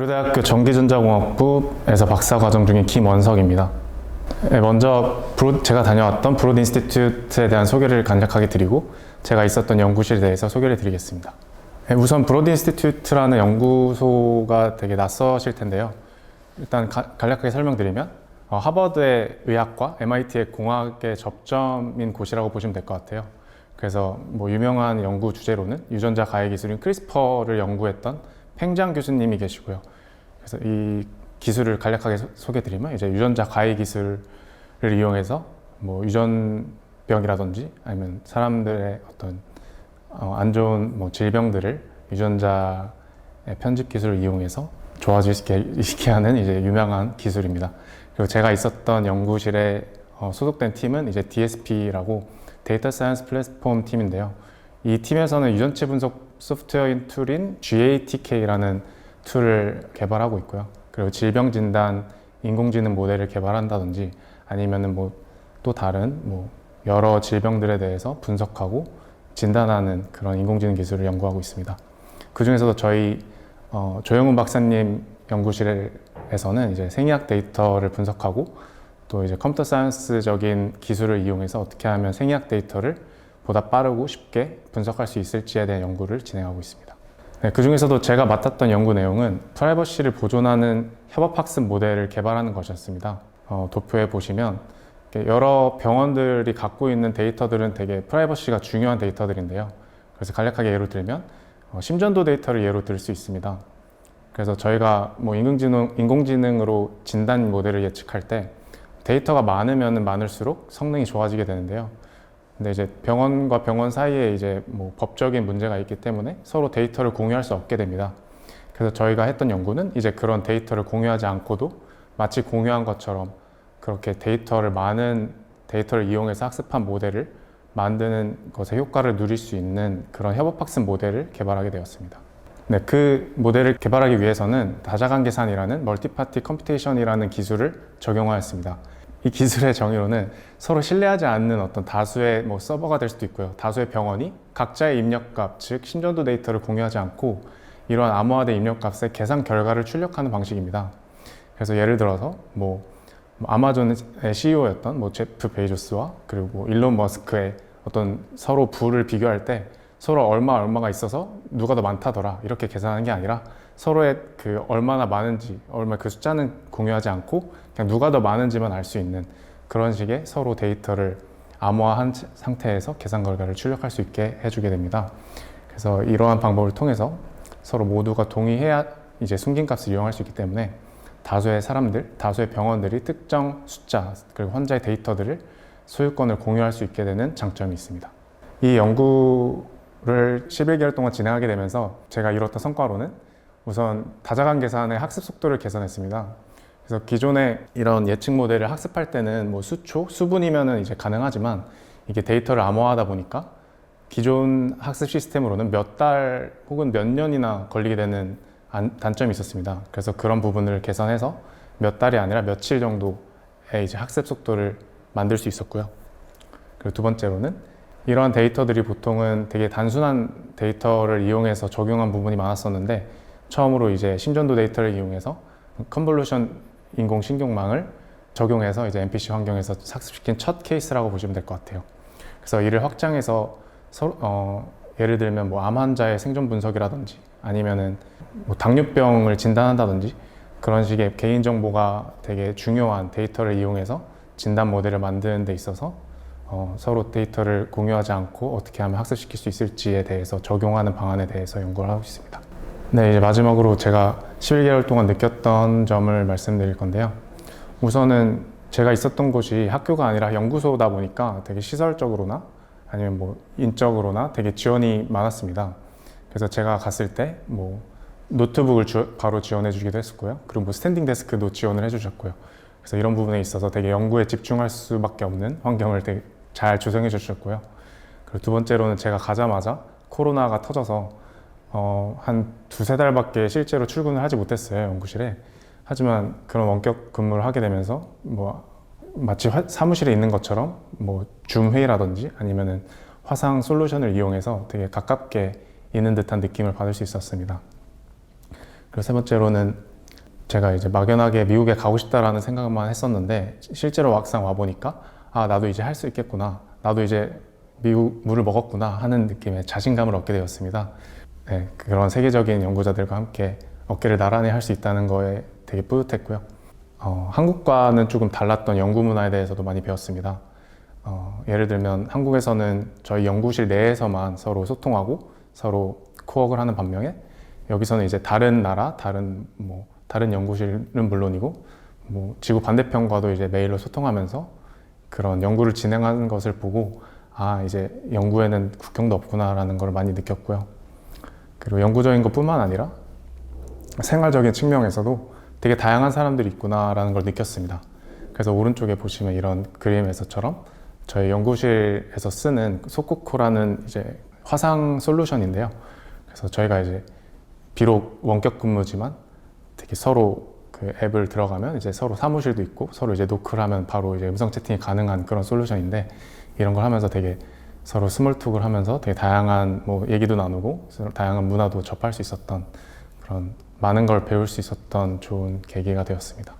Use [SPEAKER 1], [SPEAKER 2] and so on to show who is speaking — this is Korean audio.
[SPEAKER 1] 고려대학교 전기전자공학부에서 박사과정 중인 김원석입니다. 네, 먼저 제가 다녀왔던 브로드 인스티튜트에 대한 소개를 간략하게 드리고 제가 있었던 연구실에 대해서 소개를 드리겠습니다. 네, 우선 브로드 인스티튜트라는 연구소가 되게 낯서실 텐데요. 일단 가- 간략하게 설명드리면 어, 하버드의 의학과 MIT의 공학의 접점인 곳이라고 보시면 될 것 같아요. 그래서 뭐 유명한 연구 주제로는 유전자 가해 기술인 크리스퍼를 연구했던 팽장 교수님이 계시고요. 그래서 이 기술을 간략하게 소- 소개드리면 이제 유전자 가해 기술을 이용해서 뭐 유전병이라든지 아니면 사람들의 어떤 어, 안 좋은 뭐 질병들을 유전자의 편집 기술을 이용해서 좋아지게 하는 이제 유명한 기술입니다. 그리고 제가 있었던 연구실에 어, 소속된 팀은 이제 DSP라고 데이터 사이언스 플랫폼 팀인데요. 이 팀에서는 유전체 분석 소프트웨어인 툴인 GATK라는 툴을 개발하고 있고요. 그리고 질병 진단 인공지능 모델을 개발한다든지 아니면은 뭐 또 다른 뭐 여러 질병들에 대해서 분석하고 진단하는 그런 인공지능 기술을 연구하고 있습니다. 그 중에서도 저희 어, 조영훈 박사님 연구실에서는 이제 생리학 데이터를 분석하고 또 이제 컴퓨터 사이언스적인 기술을 이용해서 어떻게 하면 생리학 데이터를 보다 빠르고 쉽게 분석할 수 있을지에 대한 연구를 진행하고 있습니다. 네, 그 중에서도 제가 맡았던 연구 내용은 프라이버시를 보존하는 협업학습 모델을 개발하는 것이었습니다. 어, 도표에 보시면 여러 병원들이 갖고 있는 데이터들은 되게 프라이버시가 중요한 데이터들인데요. 그래서 간략하게 예로 들면 어, 심전도 데이터를 예로 들 수 있습니다. 그래서 저희가 뭐 인공지능, 인공지능으로 진단 모델을 예측할 때 데이터가 많으면 많을수록 성능이 좋아지게 되는데요. 근데 이제 병원과 병원 사이에 이제 뭐 법적인 문제가 있기 때문에 서로 데이터를 공유할 수 없게 됩니다. 그래서 저희가 했던 연구는 이제 그런 데이터를 공유하지 않고도 마치 공유한 것처럼 그렇게 데이터를 많은 데이터를 이용해서 학습한 모델을 만드는 것의 효과를 누릴 수 있는 그런 협업학습 모델을 개발하게 되었습니다. 네, 그 모델을 개발하기 위해서는 다자간 계산이라는 멀티파티 컴퓨테이션이라는 기술을 적용하였습니다. 이 기술의 정의로는 서로 신뢰하지 않는 어떤 다수의 뭐 서버가 될 수도 있고요. 다수의 병원이 각자의 입력값, 즉 심전도 데이터를 공유하지 않고 이러한 암호화된 입력값의 계산 결과를 출력하는 방식입니다. 그래서 예를 들어서 뭐 아마존의 CEO였던 뭐 제프 베이조스와 그리고 뭐 일론 머스크의 어떤 서로 부를 비교할 때 서로 얼마 얼마가 있어서 누가 더 많다더라 이렇게 계산하는 게 아니라 서로의 그 얼마나 많은지 얼마 그 숫자는 공유하지 않고 그냥 누가 더 많은지만 알 수 있는 그런 식의 서로 데이터를 암호화한 상태에서 계산 결과를 출력할 수 있게 해주게 됩니다. 그래서 이러한 방법을 통해서 서로 모두가 동의해야 이제 숨김값을 이용할 수 있기 때문에 다수의 사람들, 다수의 병원들이 특정 숫자 그리고 환자의 데이터들을 소유권을 공유할 수 있게 되는 장점이 있습니다. 이 연구 를 11개월 동안 진행하게 되면서 제가 이뤘던 성과로는 우선 다자간 계산의 학습 속도를 개선했습니다. 그래서 기존에 이런 예측 모델을 학습할 때는 뭐 수초, 수분이면은 이제 가능하지만 이게 데이터를 암호화하다 보니까 기존 학습 시스템으로는 몇 달 혹은 몇 년이나 걸리게 되는 안- 단점이 있었습니다. 그래서 그런 부분을 개선해서 몇 달이 아니라 며칠 정도의 이제 학습 속도를 만들 수 있었고요. 그리고 두 번째로는 이러한 데이터들이 보통은 되게 단순한 데이터를 이용해서 적용한 부분이 많았었는데 처음으로 이제 심전도 데이터를 이용해서 컨볼루션 인공신경망을 적용해서 이제 MPC 환경에서 학습시킨 첫 케이스라고 보시면 될 것 같아요. 그래서 이를 확장해서 서로, 어, 예를 들면 뭐 암 환자의 생존 분석이라든지 아니면은 뭐 당뇨병을 진단한다든지 그런 식의 개인 정보가 되게 중요한 데이터를 이용해서 진단 모델을 만드는 데 있어서 어, 서로 데이터를 공유하지 않고 어떻게 하면 학습시킬 수 있을지에 대해서 적용하는 방안에 대해서 연구를 하고 있습니다. 네, 이제 마지막으로 제가 11개월 동안 느꼈던 점을 말씀드릴 건데요. 우선은 제가 있었던 곳이 학교가 아니라 연구소다 보니까 되게 시설적으로나 아니면 뭐 인적으로나 되게 지원이 많았습니다. 그래서 제가 갔을 때 뭐 노트북을 주- 바로 지원해 주기도 했었고요. 그리고 뭐 스탠딩 데스크도 지원을 해 주셨고요. 그래서 이런 부분에 있어서 되게 연구에 집중할 수밖에 없는 환경을 되게 잘 조성해 주셨고요. 그리고 두 번째로는 제가 가자마자 코로나가 터져서 어, 한 두세 달밖에 실제로 출근을 하지 못했어요, 연구실에. 하지만 그런 원격 근무를 하게 되면서 뭐 마치 화- 사무실에 있는 것처럼 뭐 줌 회의라든지 아니면은 화상 솔루션을 이용해서 되게 가깝게 있는 듯한 느낌을 받을 수 있었습니다. 그리고 세 번째로는 제가 이제 막연하게 미국에 가고 싶다라는 생각만 했었는데 실제로 막상 와 보니까 아 나도 이제 할 수 있겠구나 나도 이제 미국 물을 먹었구나 하는 느낌의 자신감을 얻게 되었습니다. 네, 그런 세계적인 연구자들과 함께 어깨를 나란히 할 수 있다는 거에 되게 뿌듯했고요. 어, 한국과는 조금 달랐던 연구 문화에 대해서도 많이 배웠습니다. 어, 예를 들면 한국에서는 저희 연구실 내에서만 서로 소통하고 서로 코워크를 하는 반면에 여기서는 이제 다른 나라, 다른 뭐 다른 연구실은 물론이고 뭐 지구 반대편과도 이제 메일로 소통하면서 그런 연구를 진행하는 것을 보고 아 이제 연구에는 국경도 없구나라는 걸 많이 느꼈고요. 그리고 연구적인 것뿐만 아니라 생활적인 측면에서도 되게 다양한 사람들이 있구나라는 걸 느꼈습니다. 그래서 오른쪽에 보시면 이런 그림에서처럼 저희 연구실에서 쓰는 소코코라는 이제 화상 솔루션인데요. 그래서 저희가 이제 비록 원격 근무지만 되게 서로 그 앱을 들어가면 이제 서로 사무실도 있고 서로 이제 노크를 하면 바로 이제 음성 채팅이 가능한 그런 솔루션인데 이런 걸 하면서 되게 서로 스몰톡을 하면서 되게 다양한 뭐 얘기도 나누고 다양한 문화도 접할 수 있었던 그런 많은 걸 배울 수 있었던 좋은 계기가 되었습니다.